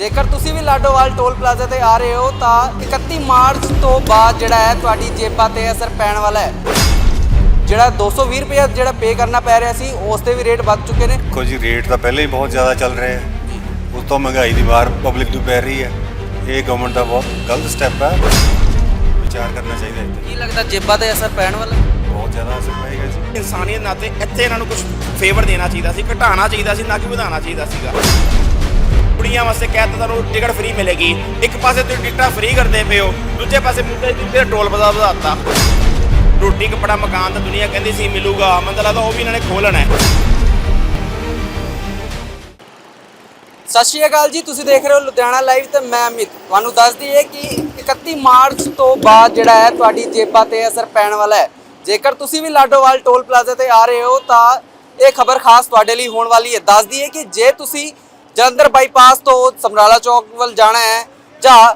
ਜੇਕਰ ਤੁਸੀਂ ਵੀ Ladowal toll plaza ਤੇ ਆ ਰਹੇ ਹੋ ਤਾਂ 31 ਮਾਰਚ ਤੋਂ ਬਾਅਦ ਜਿਹੜਾ ਹੈ ਤੁਹਾਡੀ ਜੇਬਾਂ ਤੇ ਅਸਰ ਪੈਣ ਵਾਲਾ ਹੈ। ਜਿਹੜਾ 220 ਰੁਪਏ ਜਿਹੜਾ ਪੇ ਕਰਨਾ ਪੈ ਰਿਹਾ ਸੀ ਉਸ ਤੇ ਵੀ ਰੇਟ ਵੱਧ ਚੁੱਕੇ ਨੇ। ਦੇਖੋ ਜੀ ਰੇਟ ਤਾਂ ਪਹਿਲਾਂ ਹੀ ਬਹੁਤ ਜ਼ਿਆਦਾ ਚੱਲ ਰਹੇ ਹੈ। ਉਸ ਤੋਂ ਮਹਿੰਗਾਈ ਦੀ ਮਾਰ ਪਬਲਿਕ ਨੂੰ ਪੈ ਰਹੀ ਹੈ। ਇਹ ਗਵਰਨਮੈਂਟ ਦਾ ਬਹੁਤ ਗਲਤ ਸਟੈਪ ਹੈ। ਵਿਚਾਰ ਕਰਨਾ ਚਾਹੀਦਾ ਇੱਥੇ। ਕੀ ਲੱਗਦਾ ਜੇਬਾਂ ਤੇ ਅਸਰ ਪੈਣ ਵਾਲਾ ਹੈ? ਬਹੁਤ ਜ਼ਿਆਦਾ ਅਸਰ ਪਏਗਾ ਜੀ। ਇਨਸਾਨੀਅਤ ਨਾਤੇ ਇੱਥੇ ਇਹਨਾਂ ਨੂੰ ਕੁਝ ਫੇਵਰ ਦੇਣਾ ਚਾਹੀਦਾ ਸੀ ਘਟਾਉਣਾ ਚਾਹੀਦਾ ਸੀ ਨਾ ਕਿ ਵਧਾਉਣਾ ਚਾਹੀਦਾ ਸੀਗਾ। ਕੁੜੀਆਂ ਵਾਸਤੇ ਕਹਿ ਤਾ ਤੁਹਾਨੂੰ ਟਿਕਟ ਫ੍ਰੀ ਮਿਲੇਗੀ। ਇੱਕ ਪਾਸੇ ਤੁਸੀਂ ਟਿਕਟਾਂ ਫ੍ਰੀ ਕਰਦੇ ਪਏ ਹੋ, ਦੂਜੇ ਪਾਸੇ ਮੁੱਦੇ ਤੇ ਟੋਲ ਬਜ਼ਾ ਵਧਾਤਾ ਰੋਟੀ, ਕੱਪੜਾ, ਮਕਾਨ ਤਾਂ ਦੁਨੀਆ ਕਹਿੰਦੀ ਸੀ ਮਿਲੂਗਾ ਮੈਨੂੰ ਲੱਗਦਾ ਉਹ ਵੀ ਇਹਨਾਂ ਨੇ ਖੋਲਣਾ ਹੈ। ਸਤਿ ਸ਼੍ਰੀ ਅਕਾਲ ਜੀ, ਤੁਸੀਂ ਦੇਖ ਰਹੇ ਹੋ ਲੁਧਿਆਣਾ ਲਾਈਵ ਤੇ ਮੈਂ ਅਮਿਤ। ਤੁਹਾਨੂੰ ਦੱਸ ਦਈਏ ਕਿ 31 ਮਾਰਚ ਤੋਂ ਬਾਅਦ ਜਿਹੜਾ ਹੈ ਤੁਹਾਡੀ ਜੇਬਾਂ ਤੇ ਅਸਰ ਪੈਣ ਵਾਲਾ ਹੈ। ਜੇਕਰ ਤੁਸੀਂ ਵੀ ਲਾਡੋਵਾਲ ਟੋਲ ਪਲਾਜ਼ਾ ਤੇ ਆ ਰਹੇ ਹੋ ਤਾਂ ਇਹ ਖਬਰ ਖਾਸ ਤੁਹਾਡੇ ਲਈ ਹੋਣ ਵਾਲੀ ਹੈ। ਦੱਸ ਦਈਏ ਕਿ ਜੇ ਤੁਸੀਂ ਜਲੰਧਰ ਬਾਈਪਾਸ ਤੋਂ ਸਮਰਾਲਾ ਚੌਕ ਵੱਲ ਜਾਣਾ ਹੈ, ਜਾਂ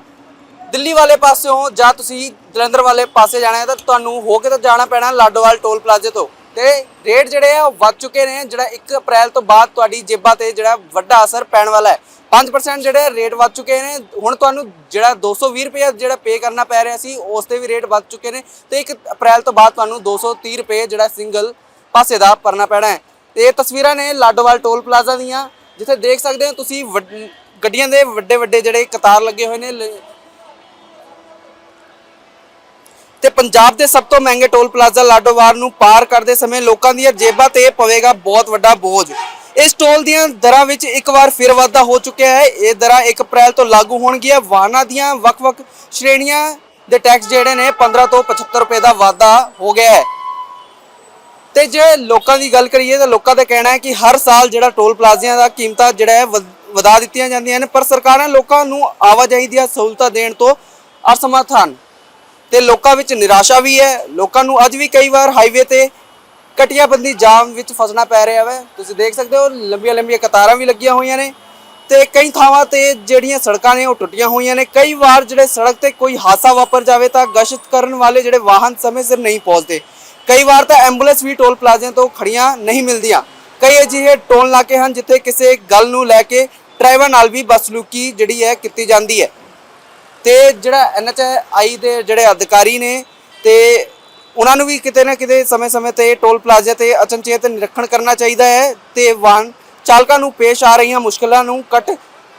ਦਿੱਲੀ ਵਾਲੇ ਪਾਸਿਓਂ ਜਾਂ ਤੁਸੀਂ ਜਲੰਧਰ ਵਾਲੇ ਪਾਸੇ ਜਾਣਾ ਹੈ, ਤਾਂ ਤੁਹਾਨੂੰ ਹੋ ਕੇ ਤਾਂ ਜਾਣਾ ਪੈਣਾ ਲਾਡੋਵਾਲ ਟੋਲ ਪਲਾਜ਼ੇ ਤੋਂ। ਤੇ ਰੇਟ ਜਿਹੜੇ ਆ ਵੱਧ ਚੁੱਕੇ ਨੇ, ਜਿਹੜਾ 1 ਅਪ੍ਰੈਲ ਤੋਂ ਬਾਅਦ ਤੁਹਾਡੀ ਜੇਬਾਂ ਤੇ ਜਿਹੜਾ ਵੱਡਾ ਅਸਰ ਪੈਣ ਵਾਲਾ ਹੈ। 5% ਜਿਹੜੇ ਰੇਟ ਵੱਧ ਚੁੱਕੇ ਨੇ, ਹੁਣ ਤੁਹਾਨੂੰ ਜਿਹੜਾ 220 ਰੁਪਏ ਜਿਹੜਾ ਪੇ ਕਰਨਾ ਪੈ ਰਿਹਾ ਸੀ, ਉਸ ਤੇ ਵੀ ਰੇਟ ਵੱਧ ਚੁੱਕੇ ਨੇ, ਤੇ 1 ਅਪ੍ਰੈਲ ਤੋਂ ਬਾਅਦ ਤੁਹਾਨੂੰ 230 ਰੁਪਏ ਜਿਹੜਾ ਸਿੰਗਲ ਪਾਸੇ ਦਾ ਭਰਨਾ ਪੈਣਾ ਹੈ। ਤੇ ਇਹ ਤਸਵੀਰਾਂ ਨੇ ਲਾਡੋਵਾਲ ਟੋਲ ਪਲਾਜ਼ਾ ਦੀਆਂ। ਜਿੱਥੇ ਦੇਖ ਸਕਦੇ ਹੋ ਤੁਸੀਂ ਵੱਡ- ਗੱਡੀਆਂ ਦੇ ਵੱਡੇ ਵੱਡੇ ਜਿਹੜੇ ਕਤਾਰ ਲੱਗੇ ਹੋਏ ਨੇ ਲ- ਤੇ ਪੰਜਾਬ ਦੇ ਸਭ ਤੋਂ ਮਹਿੰਗੇ ਟੋਲ ਪਲਾਜ਼ਾ ਲਾਡੋਵਾਲ ਨੂੰ ਪਾਰ ਕਰਦੇ ਸਮੇਂ ਲੋਕਾਂ ਦੀਆਂ ਜੇਬਾਂ ਤੇ ਪਵੇਗਾ ਬਹੁਤ ਵੱਡਾ ਬੋਝ। ਇਸ ਟੋਲ ਦੀਆਂ ਦਰਾਂ ਵਿੱਚ ਇੱਕ ਵਾਰ ਫਿਰ ਵਾਧਾ ਹੋ ਚੁੱਕਿਆ ਹੈ। ਇਹ ਦਰਾਂ 1 ਅਪ੍ਰੈਲ ਤੋਂ ਲਾਗੂ ਹੋਣਗੀਆਂ। ਵਾਹਨਾਂ ਦੀਆਂ ਵੱਖ-ਵੱਖ ਸ਼੍ਰੇਣੀਆਂ ਦੇ ਟੈਕਸ ਜਿਹੜੇ ਨੇ 15 ਤੋਂ 75 ਰੁਪਏ ਦਾ ਵਾਧਾ ਹੋ ਗਿਆ ਹੈ। ਤੇ ਜੇ ਲੋਕਾਂ ਦੀ ਗੱਲ ਕਰੀਏ ਤਾਂ ਲੋਕਾਂ ਦਾ ਕਹਿਣਾ ਹੈ ਕਿ ਹਰ ਸਾਲ ਜਿਹੜਾ ਟੋਲ ਪਲਾਜ਼ਿਆਂ ਦਾ ਕੀਮਤਾਂ ਜਿਹੜਾ ਹੈ ਵਧ- ਵਧਾ ਦਿੱਤੀਆਂ ਜਾਂਦੀਆਂ ਨੇ ਪਰ ਸਰਕਾਰਾਂ ਲੋਕਾਂ ਨੂੰ ਆਵਾਜਾਈ ਦੀਆਂ ਸਹੂਲਤਾਂ ਦੇਣ ਤੋਂ ਅਸਮਰਥ ਹਨ। ਤੇ ਲੋਕਾਂ ਵਿੱਚ ਨਿਰਾਸ਼ਾ ਵੀ ਹੈ। ਲੋਕਾਂ ਨੂੰ ਅੱਜ ਵੀ ਕਈ ਵਾਰ ਹਾਈਵੇ ਤੇ ਕਟਿਆਬੰਦੀ ਜਾਮ ਵਿੱਚ ਫਸਣਾ ਪੈ ਰਿਹਾ ਹੈ ਤੁਸੀਂ ਦੇਖ ਸਕਦੇ ਹੋ ਲੰਬੀਆਂ ਲੰਬੀਆਂ ਕਤਾਰਾਂ ਵੀ ਲੱਗੀਆਂ ਹੋਈਆਂ ਨੇ ਤੇ ਕਈ ਥਾਵਾਂ ਤੇ ਜਿਹੜੀਆਂ ਸੜਕਾਂ ਨੇ ਉਹ ਟੁੱਟੀਆਂ ਹੋਈਆਂ ਨੇ। ਕਈ ਵਾਰ ਜਿਹੜੇ ਸੜਕ ਤੇ ਕੋਈ ਹਾਦਸਾ ਵਾਪਰ ਜਾਵੇ ਤਾਂ ਗਸ਼ਤ ਕਰਨ ਵਾਲੇ ਜਿਹੜੇ ਵਾਹਨ ਸਮੇਂ ਸਿਰ ਨਹੀਂ ਪਹੁੰਚਦੇ। ਕਈ ਵਾਰ ਤਾਂ ਐਂਬੂਲੈਂਸ ਵੀ ਟੋਲ ਪਲਾਜ਼ਿਆਂ ਤੋਂ ਖੜੀਆਂ ਨਹੀਂ ਮਿਲਦੀਆਂ। ਕਈ ਅਜਿਹੇ ਟੋਲ ਨਾਕੇ ਹਨ ਜਿੱਥੇ ਕਿਸੇ ਗੱਲ ਨੂੰ ਲੈ ਕੇ ਡਰਾਈਵਰ ਨਾਲ ਵੀ ਬਸਲੂਕੀ ਜਿਹੜੀ ਹੈ ਕੀਤੀ ਜਾਂਦੀ ਹੈ। ਤੇ ਜਿਹੜਾ ਐਨਐਚਆਈ ਦੇ ਜਿਹੜੇ ਅਧਿਕਾਰੀ ਨੇ ਤੇ ਉਹਨਾਂ ਨੂੰ ਵੀ ਕਿਤੇ ਨਾ ਕਿਤੇ ਸਮੇਂ-ਸਮੇਂ ਤੇ ਟੋਲ ਪਲਾਜ਼ੇ ਤੇ ਅਚਨਚੇਤ ਨਿਰੀਖਣ ਕਰਨਾ ਚਾਹੀਦਾ ਹੈ ਤੇ ਵਾਹਨ ਚਾਲਕਾਂ ਨੂੰ ਪੇਸ਼ ਆ ਰਹੀਆਂ ਮੁਸ਼ਕਲਾਂ ਨੂੰ ਕੱਟ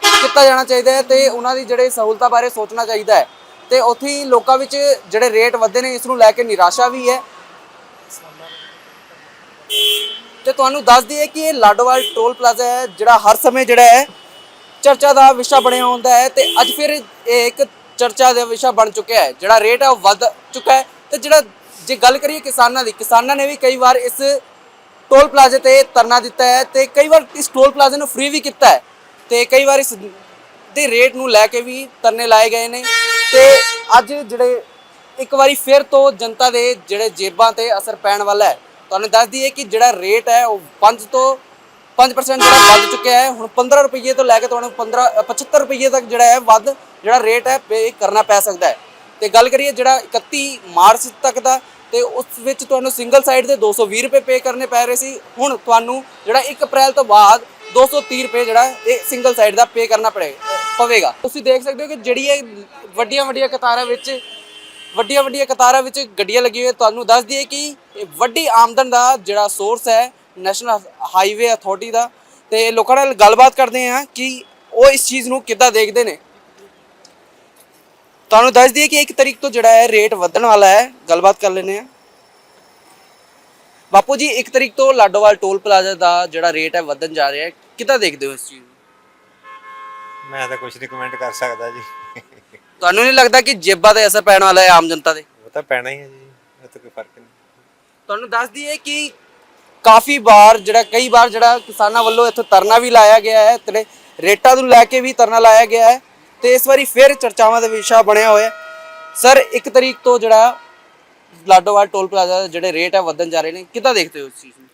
ਕੀਤਾ ਜਾਣਾ ਚਾਹੀਦਾ ਹੈ ਤੇ ਉਹਨਾਂ ਦੀ ਜਿਹੜੇ ਸਹੂਲਤਾਂ ਬਾਰੇ ਸੋਚਣਾ ਚਾਹੀਦਾ ਹੈ। ਤੇ ਉੱਥੇ ਹੀ ਲੋਕਾਂ ਵਿੱਚ ਜਿਹੜੇ ਰੇਟ ਵਧੇ ਨੇ, ਇਸ ਨੂੰ ਲੈ ਕੇ ਨਿਰਾਸ਼ਾ ਵੀ ਹੈ। ਤੇ ਤੁਹਾਨੂੰ ਦੱਸ ਦਈਏ ਕਿ ਇਹ ਲਾਡੋਵਾਲ ਟੋਲ ਪਲਾਜ਼ਾ ਹੈ, ਜਿਹੜਾ ਹਰ ਸਮੇਂ ਜਿਹੜਾ ਹੈ, ਚਰਚਾ ਦਾ ਵਿਸ਼ਾ ਬਣਿਆ ਹੁੰਦਾ ਹੈ ਤੇ ਅੱਜ ਫਿਰ ਇਹ ਇੱਕ ਚਰਚਾ ਦਾ ਵਿਸ਼ਾ ਬਣ ਚੁੱਕਿਆ ਹੈ, ਜਿਹੜਾ ਰੇਟ ਹੈ ਉਹ ਵੱਧ ਚੁੱਕਾ ਹੈ ਤੇ ਜਿਹੜਾ ਜੇ ਗੱਲ ਕਰੀਏ ਕਿਸਾਨਾਂ ਦੀ, ਕਿਸਾਨਾਂ ਨੇ ਵੀ ਕਈ ਵਾਰ ਇਸ ਟੋਲ ਪਲਾਜ਼ੇ ਤੇ ਧਰਨਾ ਦਿੱਤਾ ਹੈ ਤੇ ਕਈ ਵਾਰ ਇਸ ਟੋਲ ਪਲਾਜ਼ੇ ਨੂੰ ਫ੍ਰੀ ਵੀ ਕੀਤਾ ਹੈ ਤੇ ਕਈ ਵਾਰ ਇਸ ਦੇ ਰੇਟ ਨੂੰ ਲੈ ਕੇ ਵੀ ਧਰਨੇ ਲਾਏ ਗਏ ਨੇ ਤੇ ਅੱਜ ਜਿਹੜੇ ਇੱਕ ਵਾਰੀ ਫਿਰ ਤੋਂ ਜਨਤਾ ਦੇ ਜਿਹੜੇ ਜੇਬਾਂ ਤੇ ਅਸਰ ਪੈਣ ਵਾਲਾ ਹੈ ਤੁਹਾਨੂੰ ਦੱਸ ਦਈਏ ਕਿ ਜਿਹੜਾ ਰੇਟ ਹੈ ਉਹ 5 ਤੋਂ 5% ਜਿਹੜਾ ਵੱਧ ਚੁੱਕਿਆ ਹੈ। ਹੁਣ 15 ਰੁਪਏ ਤੋਂ ਲੈ ਕੇ ਤੁਹਾਨੂੰ 15 ਅ, 75 ਰੁਪਏ ਤੱਕ ਜਿਹੜਾ ਹੈ ਵੱਧ ਜਿਹੜਾ ਰੇਟ ਹੈ ਪੇ ਕਰਨਾ ਪੈ ਸਕਦਾ ਹੈ। ਤੇ ਗੱਲ ਕਰੀਏ ਜਿਹੜਾ 31 ਮਾਰਚ ਤੱਕ ਦਾ ਤੇ ਉਸ ਵਿੱਚ ਤੁਹਾਨੂੰ ਸਿੰਗਲ ਸਾਈਡ ਦੇ 220 ਰੁਪਏ ਪੇ ਕਰਨੇ ਪੈ ਰਹੇ ਸੀ। ਹੁਣ ਤੁਹਾਨੂੰ ਜਿਹੜਾ 1 ਅਪ੍ਰੈਲ ਤੋਂ ਬਾਅਦ 230 ਰੁਪਏ ਜਿਹੜਾ ਇਹ ਸਿੰਗਲ ਸਾਈਡ ਦਾ ਪੇ ਕਰਨਾ ਪੜੇਗਾ ਪਵੇਗਾ। ਤੁਸੀਂ ਦੇਖ ਸਕਦੇ ਹੋ ਕਿ ਜਿਹੜੀ ਇਹ ਵੱਡੀਆਂ ਵੱਡੀਆਂ ਕਤਾਰਾਂ ਵਿੱਚ ਵੱਡੀਆਂ ਵੱਡੀਆਂ ਕਤਾਰਾਂ ਵਿੱਚ ਗੱਡੀਆਂ ਲੱਗੀਆਂ ਹੋਈਆਂ। ਤੁਹਾਨੂੰ ਦੱਸ ਦਈਏ ਕਿ ਇਹ ਵੱਡੀ ਆਮਦਨ ਦਾ ਜਿਹੜਾ ਸੋਰਸ ਹੈ ਨੈਸ਼ਨਲ ਹਾਈਵੇ ਅਥਾਰਟੀ ਦਾ। ਤੇ ਲੋਕਾਂ ਨਾਲ ਗੱਲਬਾਤ ਕਰਦੇ ਹਾਂ ਕਿ ਉਹ ਇਸ ਚੀਜ਼ ਨੂੰ ਕਿੱਦਾਂ ਦੇਖਦੇ ਨੇ। ਤੁਹਾਨੂੰ ਦੱਸ ਦਈਏ ਕਿ ਇੱਕ ਤਰੀਕ ਤੋਂ ਜਿਹੜਾ ਹੈ ਰੇਟ ਵਧਣ ਵਾਲਾ ਹੈ। ਗੱਲਬਾਤ ਕਰ ਲੈਂਦੇ ਹਾਂ। ਬਾਪੂ ਜੀ, ਇੱਕ ਤਰੀਕ ਤੋਂ ਲਾਡੋਵਾਲ ਟੋਲ ਪਲਾਜ਼ਾ ਦਾ ਜਿਹੜਾ ਰੇਟ ਹੈ, ਵਧਣ ਜਾ ਰਿਹਾ ਹੈ। ਕਿੱਦਾਂ ਦੇਖਦੇ ਹੋ ਇਸ ਚੀਜ਼ ਨੂੰ? ਮੈਂ ਤਾਂ ਕੁਝ ਨਹੀਂ ਕਮੈਂਟ ਕਰ ਸਕਦਾ ਜੀ। ਤੁਹਾਨੂੰ ਨਹੀਂ ਲੱਗਦਾ ਕਿ ਜੇਬਾਂ ਤੇ ਅਸਰ ਪੈਣ ਵਾਲਾ ਹੈ ਆਮ ਜਨਤਾ ਦੇ? ਉਹ ਤਾਂ ਪੈਣਾ ਹੀ ਹੈ ਜੀ ਉਹ ਤਾਂ ਕੋਈ ਫ਼ਰਕ ਨਹੀਂ। ਤੁਹਾਨੂੰ ਦੱਸ ਦਈਏ ਕਿ ਕਾਫੀ ਵਾਰ ਜਿਹੜਾ ਕਈ ਵਾਰ ਜਿਹੜਾ ਕਿਸਾਨਾਂ ਵੱਲੋਂ ਇੱਥੇ ਧਰਨਾ ਵੀ ਲਾਇਆ ਗਿਆ ਹੈ ਤੇ ਰੇਟਾਂ ਨੂੰ ਲੈ ਕੇ ਵੀ ਧਰਨਾ ਲਾਇਆ ਗਿਆ ਹੈ ਤੇ ਇਸ ਵਾਰੀ ਫਿਰ ਚਰਚਾਵਾਂ ਦਾ ਵਿਸ਼ਾ ਬਣਿਆ ਹੋਇਆ ਹੈ। ਸਰ ਇੱਕ ਤਰੀਕ ਤੋਂ ਜਿਹੜਾ ਲਾਡੋਵਾਲ ਟੋਲ ਪਲਾਜ਼ਾ ਦੇ ਜਿਹੜੇ ਰੇਟ ਹੈ ਵਧਣ ਜਾ ਰਹੇ ਨੇ ਕਿੱਦਾਂ ਦੇਖਦੇ ਹੋ ਇਸ ਚੀਜ਼ ਨੂੰ?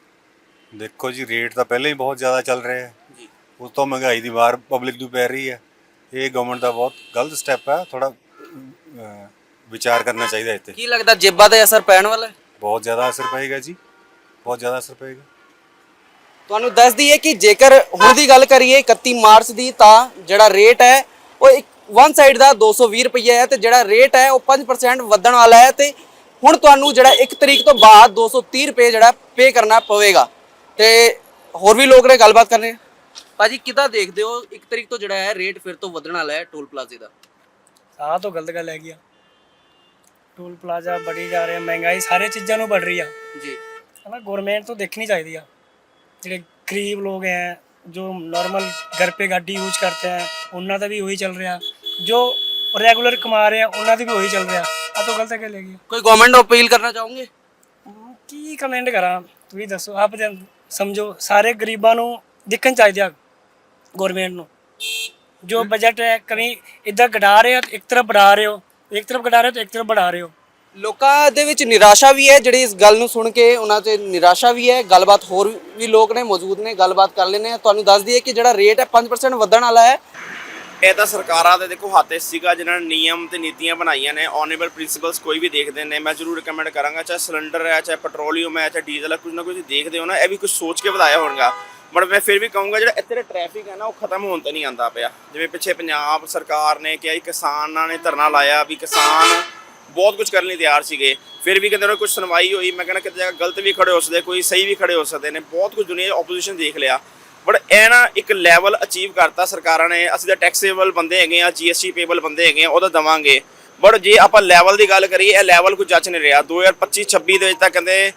ਦੇਖੋ ਜੀ ਰੇਟ ਤਾਂ ਪਹਿਲਾਂ ਹੀ ਬਹੁਤ ਜ਼ਿਆਦਾ ਚੱਲ ਰਹੇ ਹੈ। ਉਸ ਤੋਂ ਮਹਿੰਗਾਈ ਦੀ ਮਾਰ ਪਬਲਿਕ ਨੂੰ ਪੈ ਰਹੀ ਹੈ। ਇਹ ਗਵਰਨਮੈਂਟ ਦਾ ਬਹੁਤ ਗਲਤ ਸਟੈਪ ਹੈ। ਥੋੜਾ ਵਿਚਾਰ ਕਰਨਾ ਚਾਹੀਦਾ ਇੱਥੇ। ਕੀ ਲੱਗਦਾ ਜੇਬਾਂ ਤੇ ਅਸਰ ਪੈਣ ਵਾਲਾ ਹੈ? ਬਹੁਤ ਜ਼ਿਆਦਾ ਅਸਰ ਪਏਗਾ ਜੀ। ਬਹੁਤ ਜ਼ਿਆਦਾ ਅਸਰ ਪਏਗਾ। ਤੁਹਾਨੂੰ ਦੱਸ ਦਈਏ ਕਿ ਜੇਕਰ ਹੁਣ ਦੀ ਗੱਲ ਕਰੀਏ 31 ਮਾਰਚ ਦੀ ਤਾਂ ਜਿਹੜਾ ਰੇਟ ਹੈ ਉਹ ਇੱਕ ਵਨ ਸਾਈਡ ਦਾ 220 ਰੁਪਏ ਹੈ ਤੇ ਜਿਹੜਾ ਰੇਟ ਹੈ ਉਹ 5% ਵਧਣ ਵਾਲਾ ਹੈ ਤੇ ਹੁਣ ਤੁਹਾਨੂੰ ਜਿਹੜਾ 1 ਤਰੀਕ ਤੋਂ ਬਾਅਦ 230 ਰੁਪਏ ਜਿਹੜਾ ਪੇ ਕਰਨਾ ਪਵੇਗਾ। ਤੇ ਹੋਰ ਵੀ ਲੋਕ ਨੇ ਗੱਲਬਾਤ ਕਰਨੇ ਭਾਜੀ ਕਿਦਾਂ ਦੇਖਦੇ ਹੋ? ਇੱਕ ਤਰੀਕ ਤੋਂ ਜਿਹੜਾ ਹੈ ਰੇਟ ਫਿਰ ਤੋਂ ਵਧਣ ਵਾਲਾ ਹੈ ਟੋਲ ਪਲਾਜ਼ੇ ਦਾ। ਆਹ ਤਾਂ ਗਲਤ ਗੱਲ ਹੈਗੀ ਆ। ਟੋਲ ਪਲਾਜ਼ਾ ਬੜੀ ਜਾ ਰਿਹਾ ਮਹਿੰਗਾਈ ਸਾਰੇ ਚੀਜ਼ਾਂ ਨੂੰ ਵੱਧ ਰਹੀ ਆ। ਜੀ। ਹਨਾ ਗਵਰਨਮੈਂਟ ਤੋਂ ਦੇਖਣੀ ਚਾਹੀਦੀ ਆ। ਜਿਹੜੇ ਗਰੀਬ ਲੋਕ ਹੈ ਜੋ ਨਾਰਮਲ ਘਰ ਪੇ ਗੱਡੀ ਯੂਜ਼ ਕਰਤੇ ਹੈ ਉਹਨਾਂ ਦਾ ਵੀ ਉਹੀ ਚੱਲ ਰਿਹਾ। ਜੋ ਰੈਗੂਲਰ ਕਮਾ ਰਹੇ ਆ ਉਹਨਾਂ ਦੀ ਵੀ ਉਹੀ ਚੱਲ ਰਿਹਾ। ਆ ਤਾਂ ਗਲਤ ਗੱਲ ਹੈਗੀ ਆ। ਕੋਈ ਗਵਰਨਮੈਂਟ ਨੂੰ ਅਪੀਲ ਕਰਨਾ ਚਾਹੋਗੇ? ਕੀ ਕਮੈਂਟ ਕਰਾਂ? ਤੁਸੀਂ ਦੱਸੋ। ਆਪ ਜਨ ਸਮਝੋ। ਸਾਰੇ ਗਰੀਬਾਂ ਨੂੰ ਦੇਖਣ ਚਾਹੀਦੇ ਆ ਗਵਰਨਮੈਂਟ ਨੂੰ। ਜੋ ਬਜਟ ਹੈ ਕਮੀ ਇਧਰ ਘਟਾ ਰਹੇ ਹੋ ਇੱਕ ਤਰਫ ਵਧਾ ਰਹੇ ਹੋ ਇੱਕ ਤਰਫ ਘਟਾ ਰਹੇ ਹੋ ਤੇ ਇੱਕ ਤਰਫ ਵਧਾ ਰਹੇ ਹੋ। ਲੋਕਾਂ ਦੇ ਵਿੱਚ ਨਿਰਾਸ਼ਾ ਵੀ ਹੈ ਜਿਹੜੀ ਇਸ ਗੱਲ ਨੂੰ ਸੁਣ ਕੇ ਉਹਨਾਂ 'ਚ ਨਿਰਾਸ਼ਾ ਵੀ ਹੈ। ਗੱਲਬਾਤ ਹੋਰ ਵੀ ਲੋਕ ਨੇ ਮੌਜੂਦ ਨੇ ਗੱਲਬਾਤ ਕਰ ਲੈਨੇ ਆ ਤੁਹਾਨੂੰ ਦੱਸ ਦਈਏ ਕਿ ਜਿਹੜਾ ਰੇਟ ਹੈ 5% ਵਧਣ ਵਾਲਾ ਹੈ। ਇਹ ਤਾਂ ਸਰਕਾਰਾਂ ਦੇ ਦੇਖੋ ਹੱਥ ਸੀਗਾ ਜਿਨ੍ਹਾਂ ਨੇ ਨਿਯਮ ਤੇ ਨੀਤੀਆਂ ਬਣਾਈਆਂ ਨੇ ਆਨਰੇਬਲ ਪ੍ਰਿੰਸੀਪਲਸ ਕੋਈ ਵੀ ਦੇਖਦੇ ਨੇ। ਮੈਂ ਜ਼ਰੂਰ ਰეკਮੈਂਡ ਕਰਾਂਗਾ ਚਾਹੇ ਸਿਲੰਡਰ ਹੈ ਚਾਹੇ ਪੈਟਰੋਲੀਅਮ ਹੈ ਚਾਹੇ ਡੀਜ਼ਲ ਹੈ ਕੁਝ ਨਾ ਕੁਝ ਦੇਖਦੇ ਹੋ ਨਾ ਇਹ ਵੀ ਕੁਝ ਸੋਚ ਕੇ ਵਧਾਇਆ ਹੋਣਗਾ। ਬਟ ਮੈਂ ਫਿਰ ਵੀ ਕਹੂੰਗਾ ਜਿਹੜਾ ਇੱਥੇ ਦਾ ਟ੍ਰੈਫਿਕ ਹੈ ਨਾ, ਉਹ ਖਤਮ ਹੋਣ ਤੇ ਨਹੀਂ ਆਂਦਾ ਪਿਆ। ਜਿਵੇਂ ਪਿੱਛੇ ਪੰਜਾਬ ਸਰਕਾਰ ਨੇ ਕਿਹਾ ਸੀ, ਕਿਸਾਨਾਂ ਨੇ ਧਰਨਾ ਲਾਇਆ ਵੀ ਕਿਸਾਨ ਬਹੁਤ ਕੁਝ ਕਰਨ ਲਈ ਤਿਆਰ ਸੀਗੇ। ਫਿਰ ਵੀ ਕਹਿੰਦੇ ਉਹਨਾਂ ਕੁਝ ਸੁਣਵਾਈ ਹੋਈ, ਮੈਂ ਕਹਿੰਦਾ ਕਿਤੇ ਜਗ੍ਹਾ ਗਲਤ ਵੀ ਖੜੇ ਹੋ ਸਕਦੇ, ਕੋਈ ਸਹੀ ਵੀ ਖੜੇ ਹੋ ਸਕਦੇ ਨੇ। ਬਹੁਤ ਕੁਝ ਦੁਨੀਆ ਆਪੋਜੀਸ਼ਨ ਦੇਖ ਲਿਆ। ਬਟ ਇਹ ਨਾ ਇੱਕ ਲੈਵਲ ਅਚੀਵ ਕਰਤਾ ਸਰਕਾਰਾਂ ਨੇ। ਅਸੀਂ ਤਾਂ ਟੈਕਸੇਬਲ ਬੰਦੇ ਹੈਗੇ ਆ ਜੀਐਸਟੀ ਪੇਬਲ ਬੰਦੇ ਹੈਗੇ ਆ ਉਹਦਾ ਦਵਾਂਗੇ। ਬਟ ਜੇ ਆਪਾਂ ਲੈਵਲ ਦੀ ਗੱਲ ਕਰੀਏ, ਇਹ ਲੈਵਲ ਕੁਝ ਜੱਜ ਨਹੀਂ ਰਿਹਾ। 2025 26 ਦੇ ਵਿੱਚ ਤਾਂ ਕਹਿੰਦੇ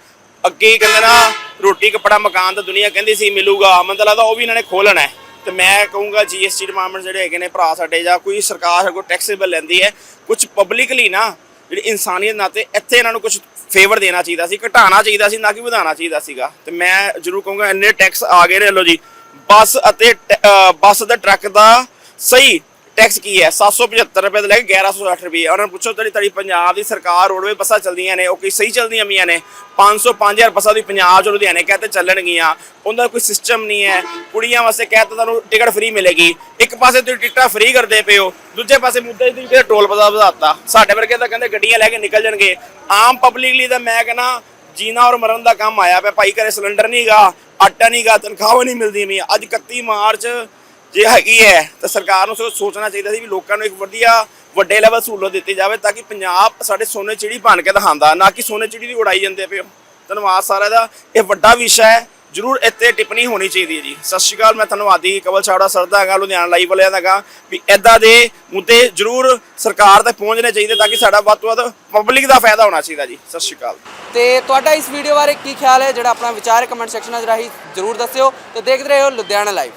ਅੱਗੇ ਕਹਿੰਦੇ ਨਾ, ਰੋਟੀ, ਕੱਪੜਾ, ਮਕਾਨ ਤਾਂ ਦੁਨੀਆ ਕਹਿੰਦੀ ਸੀ ਮਿਲੂਗਾ, ਮੈਨੂੰ ਤਾਂ ਲੱਗਦਾ ਉਹ ਵੀ ਇਹਨਾਂ ਨੇ ਖੋਲਣਾ ਹੈ। ਤੇ ਮੈਂ ਕਹੂੰਗਾ ਜੀਐਸਟੀ ਡਿਪਾਰਟਮੈਂਟ ਜਿਹੜੇ ਹੈਗੇ ਨੇ ਭਰਾ ਸਾਡੇ ਜਾਂ ਕੋਈ ਸਰਕਾਰ ਕੋਈ ਟੈਕਸੇਬਲ ਲੈਂਦੀ ਹੈ ਕੁਝ ਪਬਲਿਕਲੀ ਨਾ ਜਿਹੜੀ ਇਨਸਾਨੀਅਤ ਨਾਤੇ ਇੱਥੇ ਇਹਨਾਂ ਨੂੰ ਕੁਝ ਫੇਵਰ ਦੇਣਾ ਚਾਹੀਦਾ ਸੀ, ਘਟਾਉਣਾ ਚਾਹੀਦਾ ਸੀ, ਨਾ ਕਿ ਵਧਾਉਣਾ ਚਾਹੀਦਾ ਸੀਗਾ। ਤੇ ਮੈਂ ਜ਼ਰੂਰ ਕਹੂੰਗਾ ਇੰਨੇ ਟੈਕਸ ਆ ਗਏ ਨੇ ਲੋ ਜੀ, ਬੱਸ ਅਤੇ ਟ- ਬੱਸ ਦਾ ਟਰੱਕ ਦਾ ਸਹੀ ਟੈਕਸ ਕੀ ਹੈ? 775 ਰੁਪਏ ਤੋਂ ਲੈ ਕੇ 1160 ਰੁਪਏ। ਉਹਨਾਂ ਨੂੰ ਪੁੱਛੋ ਤੇਰੀ ਤੇਰੀ ਪੰਜਾਬ ਦੀ ਸਰਕਾਰ ਰੋਡਵੇ ਬੱਸਾਂ ਚੱਲਦੀਆਂ ਨੇ, ਉਹ ਕੀ ਸਹੀ ਚੱਲਦੀਆਂ ਮੀਆਂ ਨੇ? 500 5000 ਬੱਸਾਂ ਦੀ ਪੰਜਾਬ ਚ ਲੁਧਿਆਣੇ ਕਹਤੇ ਚੱਲਣਗੀਆਂ। ਉਹਨਾਂ ਦਾ ਕੋਈ ਸਿਸਟਮ ਨਹੀਂ ਹੈ। ਕੁੜੀਆਂ ਵਾਸਤੇ ਕਹਤੇ ਤੁਹਾਨੂੰ ਟਿਕਟ ਫ੍ਰੀ ਮਿਲੇਗੀ। ਇੱਕ ਪਾਸੇ ਤੁਸੀਂ ਟਿਕਟਾਂ ਫ੍ਰੀ ਕਰਦੇ ਪਏ ਹੋ। ਦੂਜੇ ਪਾਸੇ ਮੁੱਦੇ ਤੁਸੀਂ ਤੇ ਟੋਲ ਪਤਾ ਵਧਾਤਾ। ਸਾਡੇ ਵਰਗੇ ਤਾਂ ਕਹਿੰਦੇ ਗੱਡੀਆਂ ਲੈ ਕੇ ਨਿਕਲ ਜਾਣਗੇ। ਆਮ ਪਬਲਿਕ ਲਈ ਤਾਂ ਮੈਂ ਕਹਿੰਦਾ, ਜੀਣਾ ਔਰ ਮਰਨ ਦਾ ਕੰਮ ਆਇਆ ਪਿਆ। ਭਾਈ ਘਰੇ ਸਿਲੰਡਰ ਨਹੀਂਗਾ ਆਟਾ ਨਹੀਂਗਾ ਤਨਖਾਹ ਨਹੀਂ ਮਿਲਦੀ ਮੀਆਂ ਅੱਜ 31 ਮਾਰਚ ਜੇ ਹੈਗੀ ਹੈ, ਤਾਂ ਸਰਕਾਰ ਨੂੰ ਸਗੋਂ ਸੋਚਣਾ ਚਾਹੀਦਾ ਸੀ ਵੀ ਲੋਕਾਂ ਨੂੰ ਇੱਕ ਵਧੀਆ, ਵੱਡੇ ਲੈਵਲ ਸਹੂਲਤ ਦਿੱਤੀ ਜਾਵੇ ਤਾਂ ਕਿ ਪੰਜਾਬ ਸਾਡੇ ਸੋਨੇ ਚਿੜੀ ਬਣ ਕੇ ਦਿਖਾਉਂਦਾ, ਨਾ ਕਿ ਸੋਨੇ ਚਿੜੀ ਦੀ ਉਡਾਈ ਜਾਂਦੇ ਪਿਓ ਧੰਨਵਾਦ ਸਾਰਿਆਂ ਦਾ। ਇਹ ਵੱਡਾ ਵਿਸ਼ਾ ਹੈ, ਜਰੂਰ ਇੱਥੇ ਟਿੱਪਣੀ ਹੋਣੀ ਚਾਹੀਦੀ ਹੈ ਜੀ। ਸਤਿ ਸ਼੍ਰੀ ਅਕਾਲ, ਮੈਂ ਧੰਨਵਾਦੀ ਕਵਲ ਛਾੜਾ ਸਰਦਾ ਹੈਗਾ, ਲੁਧਿਆਣਾ ਲਾਈਵ ਵਾਲਿਆਂ ਦਾ ਹੈਗਾ। ਵੀ ਐਦਾਂ ਦੇ ਮੁੱਦੇ ਜਰੂਰ ਸਰਕਾਰ ਤੱਕ ਪਹੁੰਚਣੇ ਚਾਹੀਦੇ ਤਾਂ ਕਿ ਸਾਡਾ ਵੱਧ ਤੋਂ ਵੱਧ ਪਬਲਿਕ ਦਾ ਫਾਇਦਾ ਹੋਣਾ ਚਾਹੀਦਾ ਜੀ। ਸਤਿ ਸ਼੍ਰੀ ਅਕਾਲ। ਤੇ ਤੁਹਾਡਾ ਇਸ ਵੀਡੀਓ ਬਾਰੇ ਕੀ ਖਿਆਲ ਹੈ? ਜਿਹੜਾ ਆਪਣਾ ਵਿਚਾਰ ਕਮੈਂਟ ਸੈਕਸ਼ਨ ਵਿੱਚ ਰਾਹੀਂ ਜਰੂਰ ਦੱਸਿਓ ਤੇ ਦੇਖਦੇ ਰਹੋ ਲੁਧਿਆਣਾ ਲਾਈਵ